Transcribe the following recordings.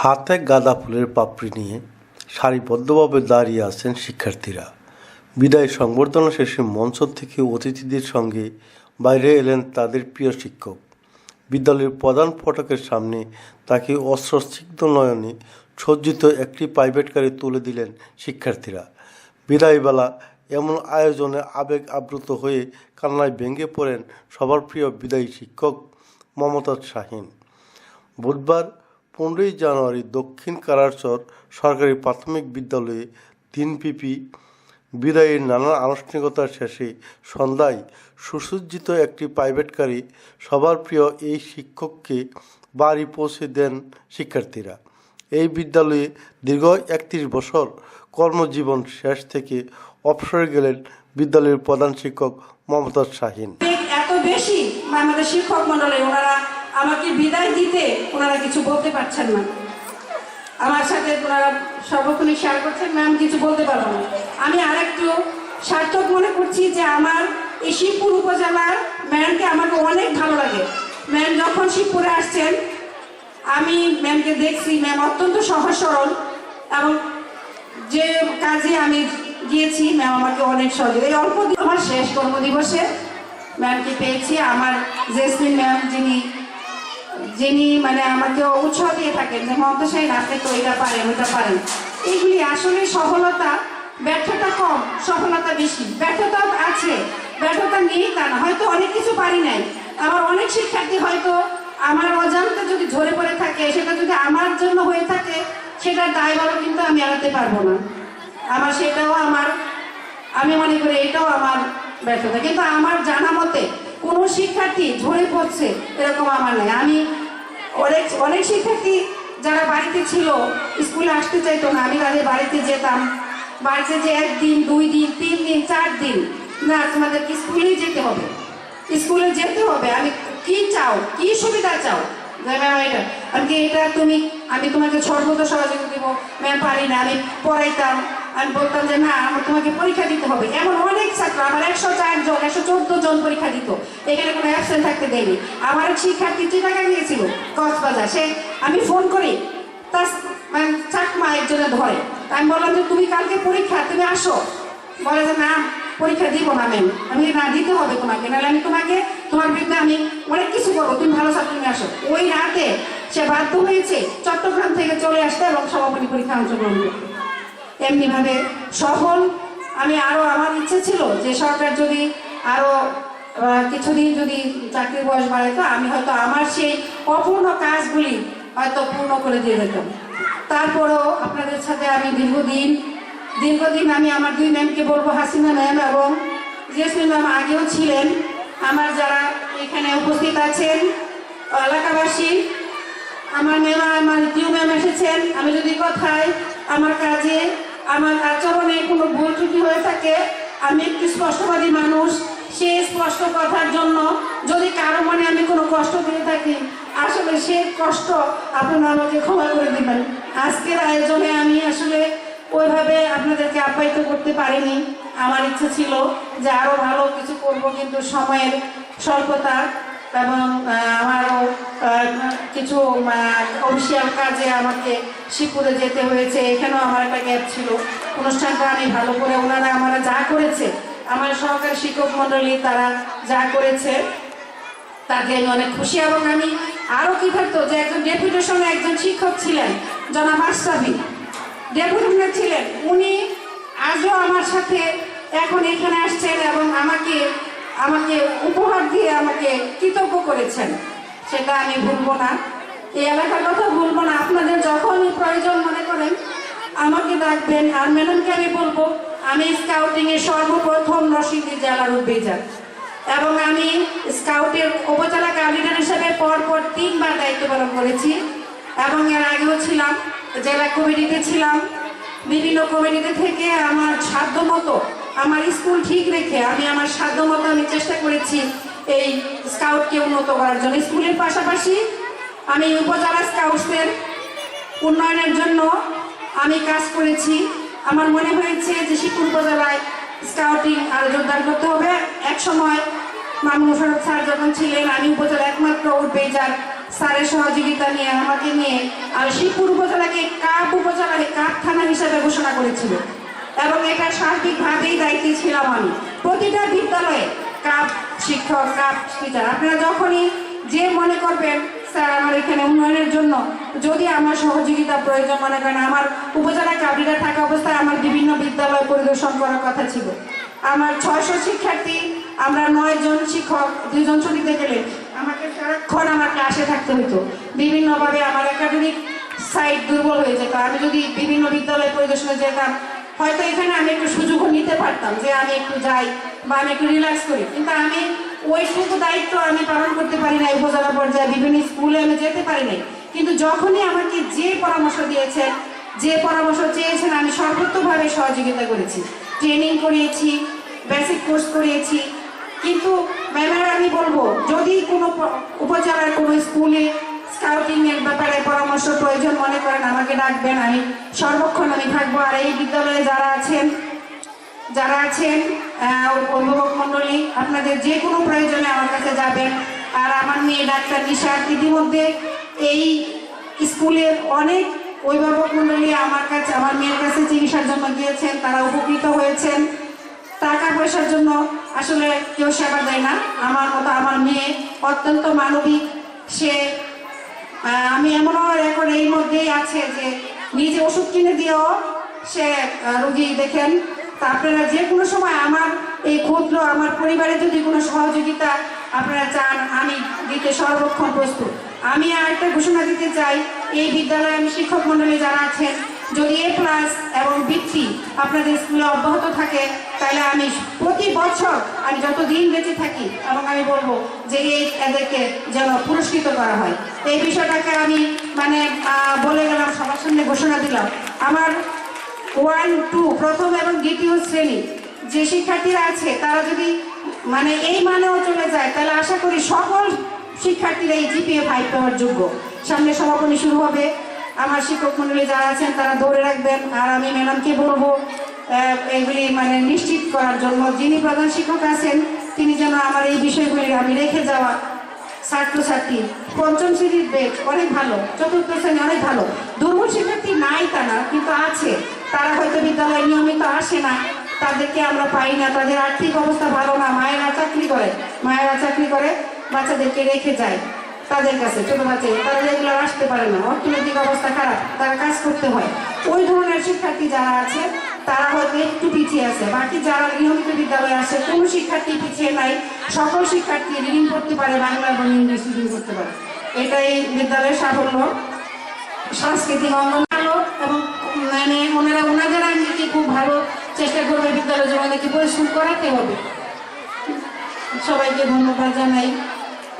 হাতে গাঁদা ফুলের পাপড়ি নিয়ে সারিবদ্ধভাবে দাঁড়িয়ে আছেন শিক্ষার্থীরা। বিদায় সংবর্ধনা শেষে মঞ্চ থেকে অতিথিদের সঙ্গে বাইরে এলেন তাদের প্রিয় শিক্ষক। বিদ্যালয়ের প্রধান ফটকের সামনে তাকে অস্ত্রসিগ্ধ নয়নে সজ্জিত একটি প্রাইভেট তুলে দিলেন শিক্ষার্থীরা। বিদায়বেলা এমন আয়োজনে আবেগ আপ্লুত হয়ে কান্নায় ভেঙে পড়েন সবার প্রিয় বিদায়ী শিক্ষক মমতাজ শাহিন। বুধবার পনেরোই জানুয়ারি দক্ষিণ কারারচর সরকারি প্রাথমিক বিদ্যালয়ে দিনব্যাপী বিদায়ের নানা আনুষ্ঠানিকতার শেষে সন্ধ্যায় সুসজ্জিত একটি প্রাইভেট গাড়ি সবার প্রিয় এই শিক্ষককে বাড়ি পৌঁছে দেন শিক্ষার্থীরা। এই বিদ্যালয়ে দীর্ঘ একত্রিশ বছর কর্মজীবন শেষ থেকে অবসরে গেলেন বিদ্যালয়ের প্রধান শিক্ষক মমতাজ শাহিন। এত বেশি শিক্ষক মন্ডলে ওনারা আমাকে বিদায় দিতে ওনারা কিছু বলতে পারছেন না। আমার সাথে ওনারা সর্বক্ষণই শেয়ার করছেন ম্যাম কিছু বলতে পারব না। আমি আরেকটু সার্থক মনে করছি যে আমার এই শিবপুর উপজেলার ম্যামকে আমাকে অনেক ভালো লাগে। ম্যাম যখন শিবপুরে আসছেন, আমি ম্যামকে দেখছি ম্যাম অত্যন্ত সহজ সরল এবং যে কাজে আমি গিয়েছি ম্যাম আমাকে অনেক সহযোগ এই অল্প দিন আমার শেষ কর্মদিবসে ম্যামকে পেয়েছি। আমার জেসমিন ম্যাম যিনি যিনি মানে আমাকে উৎসাহ দিয়ে থাকেন যে মমতা সাহেব, আপনি তো এটা পারেন ওটা পারেন। এগুলি আসলে সফলতা, ব্যর্থতা কম, সফলতা বেশি। ব্যর্থতা আছে, ব্যর্থতা নেই তা না। হয়তো অনেক কিছু পারি নাই। আমার অনেক শিক্ষার্থী হয়তো আমার অজান্তে যদি ঝরে পড়ে থাকে, সেটা যদি আমার জন্য হয়ে থাকে, সেটার দায়ভারও কিন্তু আমি এড়াতে পারব না। আমার সেটাও আমার, আমি মনে করি এটাও আমার ব্যর্থতা। কিন্তু আমার জানা মতে, কোনো শিক্ষার্থী ঝরে পড়ছে, এরকম আমার নেই। আমি অনেক অনেক শিক্ষার্থী যারা বাড়িতে ছিল, স্কুলে আসতে চাইতো না, আমি তাদের বাড়িতে যেতাম। বাড়িতে যে একদিন, দুই দিন, তিন দিন, চার দিন, না, তোমাদেরকে স্কুলেই যেতে হবে। স্কুলে যেতে হবে, আমি কি চাও, কি সুবিধা চাও? আমি এটা তুমি, আমি তোমাকে সর্বদা সহযোগিতা দিব? ম্যাম পারি না, আমি পড়াইতাম। আমি বলতাম যে, না, আমার তোমাকে পরীক্ষা দিতে হবে। এমন অনেক ছাত্র, আমার একশো চার জন, একশো চোদ্দ জন পরীক্ষা দিত। এখানে কোনো অ্যাবসেন্ট থাকতে দেয়নি। আমার এক শিক্ষার্থী চিটাগাং গিয়েছিল, কক্সবাজার। সে, আমি ফোন করি তার মানে চাকমা একজনে ধরে। তা আমি বললাম যে, তুমি কালকে পরীক্ষা, তুমি আসো। বলে যে, না, পরীক্ষা দিব না ম্যাম আমি না, দিতে হবে তোমাকে, নাহলে আমি তোমাকে, তোমার বিরুদ্ধে আমি অনেক কিছু করব, তুমি ভালো ছাত্র নিয়ে আসো। ওই রাতে সে বাধ্য হয়েছে চট্টগ্রাম থেকে চলে আসতে এবং সমাপনী পরীক্ষা অংশগ্রহণ করতে। এমনিভাবে সফল। আমি আরও আমার ইচ্ছে ছিল যে সরকার যদি আরও আহ, কিছুদিন যদি চাকরির বয়স বাড়াইতো আমি হয়তো আমার সেই অপূর্ণ কাজগুলি হয়তো পূর্ণ করে দিয়ে যেতাম। তারপরেও আপনাদের সাথে আমি দীর্ঘদিন দীর্ঘদিন আমি আমার দুই ম্যামকে বলব হাসিনা ম্যাম এবং জেসমিন ম্যাম আগেও ছিলেন। আমার যারা এখানে উপস্থিত আছেন এলাকাবাসী আমার ম্যাম আমার দ্বিতীয় ম্যাম এসেছেন। আমি যদি কথায় আমার কাজে আমার আচরণে কোনো ভুল ত্রুটি হয়ে থাকে, আমি একটি স্পষ্টবাদী মানুষ সেই স্পষ্ট কথার জন্য যদি কারও মনে আমি কোনো কষ্ট দিয়ে থাকি, আসলে সে কষ্ট আপনারা আমাকে ক্ষমা করে দিবেন। আজকের আয়োজনে আমি আসলে ওইভাবে আপনাদেরকে আপ্যায়িত করতে পারিনি। আমার ইচ্ছা ছিল যে আরও ভালো কিছু করব, কিন্তু সময়ের স্বল্পতা এবং আমারও কিছু অফিসিয়াল কাজে আমাকে শিবপুরে যেতে হয়েছে। এখানেও আমার একটা গ্যাপ ছিল। অনুষ্ঠানটা আমি ভালো করে ওনারা আমারা যা করেছে, আমার সহকারী শিক্ষক মণ্ডলী তারা যা করেছে তাতে আমি অনেক খুশি। এবং আমি আরও কী করতো যে একজন ডেপুটেশনে একজন শিক্ষক ছিলেন, জনাব আশরাফি। ডেপুটেশনে ছিলেন। উনি আজও আমার সাথে এখন এখানে আসছেন এবং আমাকে আমাকে উপহার দিয়ে আমাকে কৃতজ্ঞ করেছেন। সেটা আমি ভুলবো না। এই এলাকার কথা ভুলবো না। আপনাদের যখনই প্রয়োজন মনে করেন, আমাকে ডাকবেন। আর ম্যাডামকে আমি বলব, আমি স্কাউটিংয়ে সর্বপ্রথম নরসিংদী জেলার উদ্ভিজার এবং আমি স্কাউটের উপজেলা কাউন্ডিডার হিসেবে পরপর তিনবার দায়িত্ব পালন করেছি। এবং এর আগেও ছিলাম, জেলা কমিটিতে ছিলাম। বিভিন্ন কমিটিতে থেকে আমার সাধ্য মতো আমার স্কুল ঠিক রেখে আমি আমার সাধ্য মতো আমি চেষ্টা করেছি এই স্কাউটকে উন্নত করার জন্য। স্কুলের পাশাপাশি আমি উপজেলা স্কাউটসের উন্নয়নের জন্য আমি কাজ করেছি। আমার মনে হয়েছে যে শিবপুর উপজেলায় স্কাউটিং আরও জোরদার করতে হবে। এক সময় মামুন মোশারফ স্যার যখন ছিলেন, আমি উপজেলা একমাত্র উঠবে যার স্যারের সহযোগিতা নিয়ে আমাকে নিয়ে আমি শিবপুর উপজেলা থানা হিসাবে ঘোষণা করেছিল। এবং এটা সার্বিকভাবেই দায়িত্বে ছিলাম আমি। প্রতিটা বিদ্যালয়ে কাপ শিক্ষক কাপ টিচার আপনারা যখনই যে মনে করবেন, স্যার, আমার এখানে উন্নয়নের জন্য যদি আমার সহযোগিতা প্রয়োজন, মনে করেন, আমার উপজেলা কাবলিরা থাকা অবস্থায় আমার বিভিন্ন বিদ্যালয় পরিদর্শন করার কথা ছিল। আমার ছয়শো শিক্ষার্থী, আমরা নয় জন শিক্ষক দুজন ছুটিতে গেলে আমাকে সারাক্ষণ আমার ক্লাসে থাকতে হতো। বিভিন্নভাবে আমার একাডেমিক সাইড দুর্বল হয়ে যেত। আমি যদি বিভিন্ন বিদ্যালয় পরিদর্শনে যেতাম হয়তো এখানে আমি একটু সুযোগও নিতে পারতাম যে আমি একটু যাই বা আমি একটু রিল্যাক্স করি। কিন্তু আমি ওইটুকু দায়িত্ব আমি পালন করতে পারি নাই, উপজেলা পর্যায়ে বিভিন্ন স্কুলে আমি যেতে পারি নাই। কিন্তু যখনই আমাকে যে পরামর্শ দিয়েছেন যে পরামর্শ চেয়েছেন, আমি সর্বোত্তভাবে সহযোগিতা করেছি। ট্রেনিং করিয়েছি বেসিক কোর্স করিয়েছি। কিন্তু ম্যামের আমি বলব, যদি কোনো উপজেলার কোনো স্কুলে প্রয়োজন মনে করেন, আমাকে ডাকবেন, আমি সর্বক্ষণ আমি থাকব। আর এই বিদ্যালয়ে যারা আছেন যারা আছেন অভিভাবক মন্ডলী আপনাদের যে কোনো প্রয়োজনে আমার কাছে যাবেন। আর আমার মেয়ে ডাক্তার নিশার ইতিমধ্যে এই স্কুলের অনেক অভিভাবক মন্ডলী আমার কাছে, আমার মেয়ের কাছে চিকিৎসার জন্য গিয়েছেন, তারা উপকৃত হয়েছেন। টাকা পয়সার জন্য আসলে কেউ সেবা দেয় না। আমার মতো আমার মেয়ে অত্যন্ত মানবিক, সে আমি এমনও এখন এই মধ্যেই আছে যে নিজে ওষুধ কিনে দিয়েও সে রুগী দেখেন। তা আপনারা যে কোনো সময় আমার এই ক্ষুদ্র, আমার পরিবারে যদি কোনো সহযোগিতা আপনারা চান, আমি দিতে সর্বক্ষণ প্রস্তুত। আমি আরেকটা ঘোষণা দিতে চাই, এই বিদ্যালয়ে আমি শিক্ষক মন্ডলী যারা আছেন যদি এ প্লাস এবং বৃত্তি আপনাদের স্কুলে অব্যাহত থাকে, তাহলে আমি প্রতি বছর আমি যতদিন বেঁচে থাকি, এবং আমি বলব যে এই এদেরকে যেন পুরস্কৃত করা হয়। এই বিষয়টাকে আমি মানে বলে গেলাম, সবার সামনে ঘোষণা দিলাম। আমার ওয়ান টু প্রথম এবং দ্বিতীয় শ্রেণি যে শিক্ষার্থীরা আছে, তারা যদি মানে এই মানেও চলে যায়, তাহলে আশা করি সকল শিক্ষার্থীরা এই জিপিএ ফাইভ পাওয়ার যোগ্য। সামনে সমাপনী শুরু হবে। আমার শিক্ষক মন্ডলী যারা আছেন, তারা ধরে রাখবেন। আর আমি ম্যাডামকে বলব এগুলি মানে নিশ্চিত করার জন্য। যিনি প্রধান শিক্ষক আছেন, তিনি যেন আমার এই বিষয়গুলি আমি রেখে যাওয়া ছাত্রছাত্রী। পঞ্চম শ্রেণির বেগ অনেক ভালো। চতুর্থ শ্রেণি, অনেক ভালো। দুর্বল শিক্ষার্থী নাই তা না কিন্তু আছে। তারা হয়তো বিদ্যালয়ে নিয়মিত আসে না। তাদেরকে আমরা পাই না। তাদের আর্থিক অবস্থা ভালো না। মায়েরা চাকরি করে। মায়েরা চাকরি করে, বাচ্চাদেরকে রেখে যায়। তাদের কাছে, ছোট বাচ্চা তারা রেগুলার আসতে পারে না। অর্থনৈতিক অবস্থা খারাপ, তারা কাজ করতে হয়। ওই ধরনের শিক্ষার্থী যারা আছে, তারা হয়তো একটু পিছিয়ে আছে। বাকি যারা নিয়মিত বিদ্যালয়ে আসে, কোনো শিক্ষার্থী পিছিয়ে নাই। সকল শিক্ষার্থী রিডিং করতে পারে, বাংলা এবং ইংলিশ রিডিং করতে পারে। এটাই বিদ্যালয়ের সাফল্য। সাংস্কৃতিক অঙ্গন এবং মানে ওনারা, ওনাদের আঙ্গিকে খুব ভালো চেষ্টা করবে বিদ্যালয় জমাদেরকে পরিশ্রম করাতে হবে। সবাইকে ধন্যবাদ জানাই।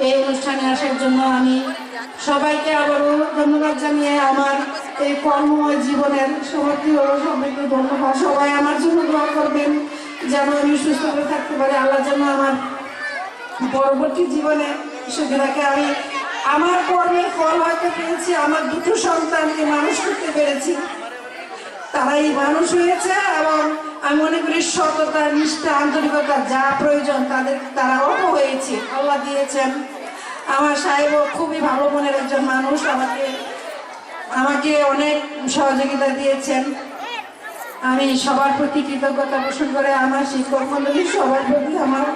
এই অনুষ্ঠানে আসার জন্য আমি সবাইকে আবারও ধন্যবাদ জানিয়ে আমার এই কর্মময় জীবনের হলো সবাইকে ধন্যবাদ। সবাই আমার জন্য দোয়া করবেন যেন আমি সুস্থ করে থাকতে পারি। আল্লাহ যেন আমার পরবর্তী জীবনে সুবিধাকে আমি আমার কর্মের ফল হয়তো পেয়েছি, আমার দুটো সন্তানকে মানুষ করতে পেরেছি। তারাই মানুষ হয়েছে এবং আমি মনে করি সততা, নিষ্ঠা, আন্তরিকতা যা প্রয়োজন তাদের তারা অল্প হয়েছে। আল্লাহ দিয়েছেন। আমার সাহেবও খুবই ভালো মনের একজন মানুষ, আমাকে আমাকে অনেক সহযোগিতা দিয়েছেন। আমি সবার প্রতি কৃতজ্ঞতা পোষণ করে আমার শিক্ষক মন্ডলী সবার প্রতি আমার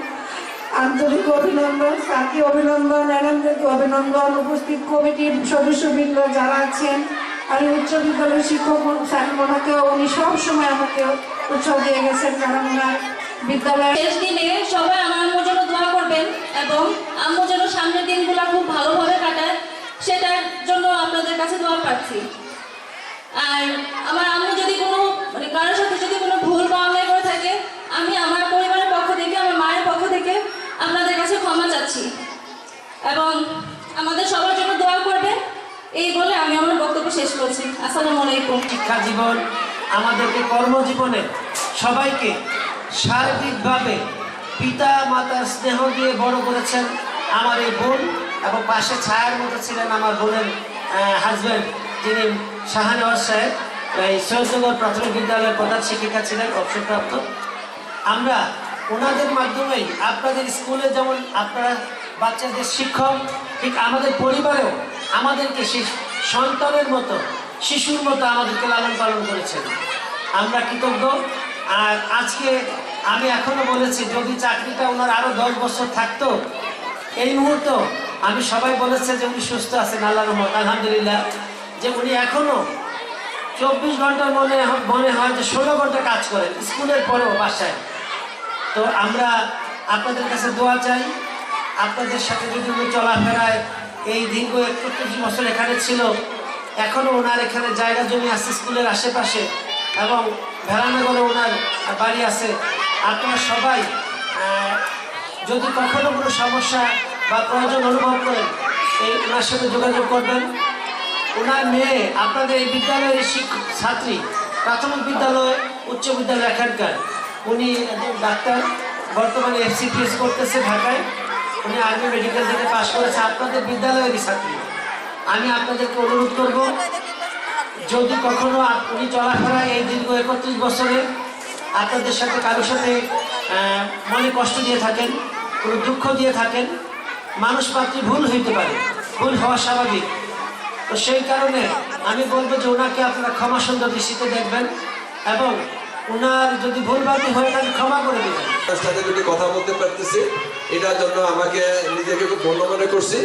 আন্তরিক অভিনন্দন স্যারকে অভিনন্দন ম্যাডামদেরকে অভিনন্দন, উপস্থিত কমিটির সদস্যবৃন্দ যারা আছেন। আমি উচ্চ বিদ্যালয়ের শিক্ষক স্যার ওনাকে, উনি সব সময় আমাকে উৎসাহ দিয়ে গেছেন, কারণ ওনার বিদ্যালয়ে শেষ দিনে সবাই আমার আম্মুর জন্য দোয়া করবেন এবং আম্মু যেন সামনের দিনগুলো খুব ভালোভাবে কাটায়, সেটার জন্য আপনাদের কাছে দোয়া পাচ্ছি। আর আমার আম্মু যদি কোনো মানে কারোর সাথে যদি কোনো ভুল বা অন্যায় করে থাকে, আমি আমার পরিবারের পক্ষ থেকে, আমার মায়ের পক্ষ থেকে আপনাদের কাছে ক্ষমা চাচ্ছি। এবং আমাদের সবার জন্য দোয়া করবেন। এই বলে আমি আমার বক্তব্য শেষ করছি। আসসালামু আলাইকুম। শিক্ষা জীবন আমাদেরকে কর্মজীবনে সবাইকে সার্বিকভাবে পিতা মাতার স্নেহ দিয়ে বড় করেছেন আমার এই বোন এবং পাশে ছায়ার মতো ছিলেন আমার বোনের হাজব্যান্ড যিনি শাহানওয়াজ সাহেব, এই সৈয়দনগর প্রাথমিক বিদ্যালয়ের প্রধান শিক্ষিকা ছিলেন, অবসরপ্রাপ্ত। আমরা ওনাদের মাধ্যমেই আপনাদের স্কুলে যেমন আপনারা বাচ্চাদের শিক্ষক, ঠিক আমাদের পরিবারেও আমাদেরকে সন্তানের মতো, শিশুর মতো আমাদেরকে লালন পালন করেছেন। আমরা কৃতজ্ঞ। আর আজকে আমি এখনও বলেছি, যদি চাকরিটা ওনার আরও দশ বছর থাকতো, এই মুহূর্ত আমি সবাই বলেছে যে উনি সুস্থ আছেন আল্লাহ রহমত, আলহামদুলিল্লাহ, যে উনি এখনও চব্বিশ ঘণ্টার মনে মনে হয় যে ষোলো ঘণ্টা কাজ করেন, স্কুলের পরেও বাসায়। তো আমরা আপনাদের কাছে দোয়া চাই। আপনাদের সাথে যদি চলাফেরায় এই দীর্ঘ একত্রিশ বছর এখানে ছিল। এখনও ওনার এখানে জায়গা জমি আছে স্কুলের আশেপাশে এবং ভেড়ানগরে ওনার বাড়ি আছে। আপনারা সবাই যদি কখনো কোনো সমস্যা বা প্রয়োজন অনুভব করেন, এই ওনার সাথে যোগাযোগ করবেন। ওনার মেয়ে আপনাদের এই বিদ্যালয়ের শিক্ষক ছাত্রী, প্রাথমিক বিদ্যালয়, উচ্চ বিদ্যালয় এখানকার। উনি একজন ডাক্তার, বর্তমানে এফসিপিএস করতেছে ঢাকায়। উনি আর্মি মেডিকেল থেকে পাশ করেছে আপনাদের বিদ্যালয়েরই ছাত্রী। আমি আপনাদেরকে অনুরোধ করব, যদি কখনো উনি চলাফেরায় এই দীর্ঘ একত্রিশ বছরে আপনাদের সাথে কারোর সাথে মনে কষ্ট দিয়ে থাকেন, কোনো দুঃখ দিয়ে থাকেন, মানুষ মাত্রই ভুল হইতে পারে, ভুল হওয়া স্বাভাবিক। তো সেই কারণে আমি বলব যে ওনাকে আপনারা ক্ষমা সুন্দর দৃষ্টিতে দেখবেন এবং ওনার যদি নিজেকে করছি।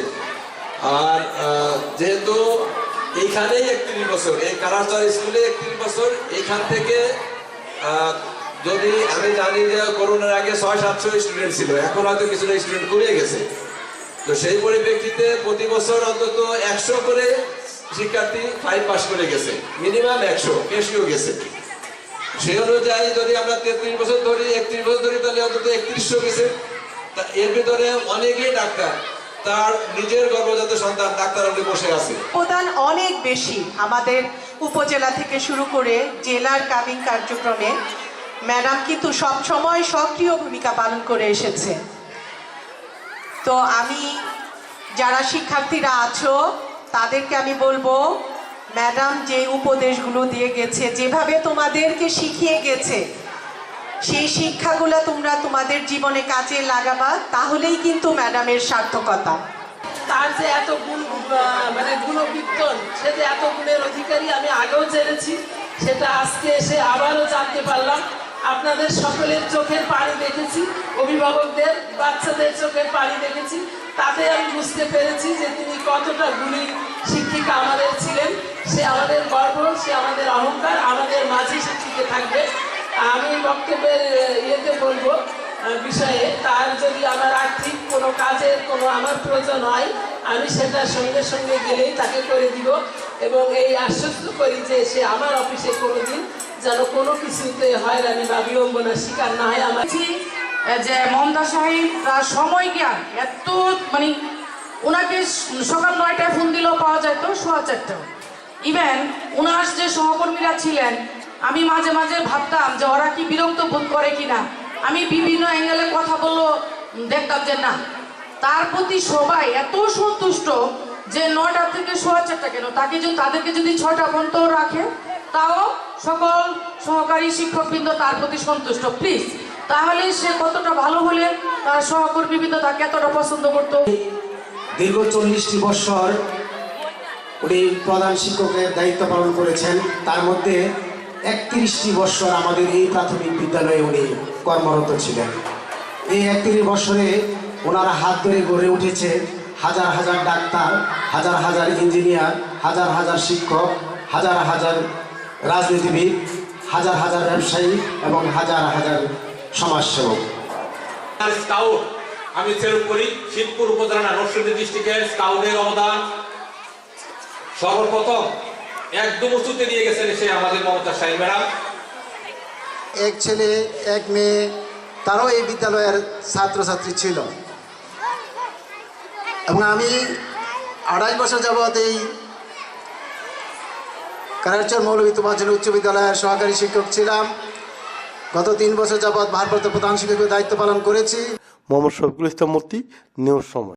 আর যেহেতু বছর বছর এখান থেকে যদি আমি জানি যে করোনার আগে ছয় সাতশো স্টুডেন্ট ছিল, এখন হয়তো কিছুটা স্টুডেন্ট কমিয়ে গেছে। তো সেই পরিপ্রেক্ষিতে প্রতি বছর অন্তত একশো করে শিক্ষার্থী ফাইভ পাস করে গেছে। মিনিমাম একশো বেশিও গেছে। সেই অনুযায়ী যদি আমরা তেত্রিশ বছর ধরি, একত্রিশ বছর ধরি, তাহলে অন্তত একত্রিশশো গেছে। তা এর ভিতরে অনেকেই ডাক্তার, তার নিজের গর্ভজাত সন্তান ডাক্তার হলে বসে আছে। অবদান অনেক বেশি আমাদের উপজেলা থেকে শুরু করে জেলার কামিং কার্যক্রমে। ম্যাডাম কিন্তু সব সময় সক্রিয় ভূমিকা পালন করে এসেছে। তো আমি, যারা শিক্ষার্থীরা আছো, তাদেরকে আমি বলব ম্যাডাম, যে উপদেশগুলো দিয়ে গেছে, যেভাবে তোমাদেরকে শিখিয়ে গেছে, সেই শিক্ষাগুলো তোমরা তোমাদের জীবনে কাজে লাগাবা, তাহলেই কিন্তু ম্যাডামের সার্থকতা। তার যে এত গুণ মানে গুণকীর্তন, সে যে এত গুণের অধিকারী আমি আগেও জেনেছি, সেটা আজকে এসে আবারও জানতে পারলাম। আপনাদের সকলের চোখের পানি দেখেছি, অভিভাবকদের, বাচ্চাদের চোখের পানি দেখেছি, তাতে আমি বুঝতে পেরেছি যে তিনি কতটা গুণী শিক্ষিকা আমাদের ছিলেন। সে আমাদের গর্ব, সে আমাদের অহংকার, আমাদের মাঝে সে টিকে থাকবে। আমি বক্তব্যের ইয়েতে বলব বিষয়ে, তার যদি আমার আর্থিক কোনো কাজের কোনো আমার প্রয়োজন হয়, আমি সেটা সঙ্গে সঙ্গে গেলেই তাকে করে দিব এবং এই আশ্বস্ত করি যে সে আমার অফিসে কোনো দিন যেন কোনো কিছুতে হয়রানি বা বিড়ম্বনার শিকার না হয়। আমার যে মমতা সাহেব তার সময় জ্ঞান এত মানে ওনাকে সকাল নয়টায় ফোন দিলেও পাওয়া যায় তো? সোয়া চারটা ইভেন ওনার যে সহকর্মীরা ছিলেন, আমি মাঝে মাঝে ভাবতাম যে ওরা কি বিরক্ত বোধ করে কিনা। আমি বিভিন্ন অ্যাঙ্গেলে কথা বলল, দেখতাম যে না। তার প্রতি সবাই এত সন্তুষ্ট যে নটা থেকে সোয়া চারটা কেন? তাকে যদি, তাদেরকে যদি ছটা পর্যন্ত রাখে, তাও সকল সহকারী শিক্ষকবৃন্দ তার প্রতি সন্তুষ্ট। প্লিজ তাহলে সে কতটা ভালো হলে তার সহকর্মীবৃন্দ তাকে এতটা পছন্দ করতো? দীর্ঘ চল্লিশটি বৎসর উনি প্রধান শিক্ষকের দায়িত্ব পালন করেছেন। তার মধ্যে একত্রিশটি বৎসর আমাদের এই প্রাথমিক বিদ্যালয়ে উনি কর্মরত ছিলেন। এই একত্রিশ বৎসরে ওনারা হাত ধরে গড়ে উঠেছে হাজার হাজার ডাক্তার, হাজার হাজার ইঞ্জিনিয়ার, হাজার হাজার শিক্ষক, হাজার হাজার রাজনীতিবিদ, হাজার হাজার ব্যবসায়ী এবং হাজার হাজার সমাজসেবক। স্কাউট, আমি সেলুট করি, শিবপুর উপজেলা নরসিংদী ডিস্ট্রিক্টের স্কাউটের অবদান। সর্বপ্রথম একদম উঁচুতে নিয়ে গেছেন সে আমাদের মমতা সাহেব ম্যাডাম। এক ছেলে এক মেয়ে তারাও এই বিদ্যালয়ের ছাত্রছাত্রী ছিল। এবং আমি আড়াই বছর যাবৎ এই কারারচর মৌলভী তুমাচল উচ্চ বিদ্যালয়ের সহকারী শিক্ষক ছিলাম। গত তিন বছর যাবৎ ভারপ্রাপ্ত প্রধান শিক্ষকের দায়িত্ব পালন করেছি। মোহাম্মদ শফিকুল ইসলাম মূর্তি নিউজ সময়।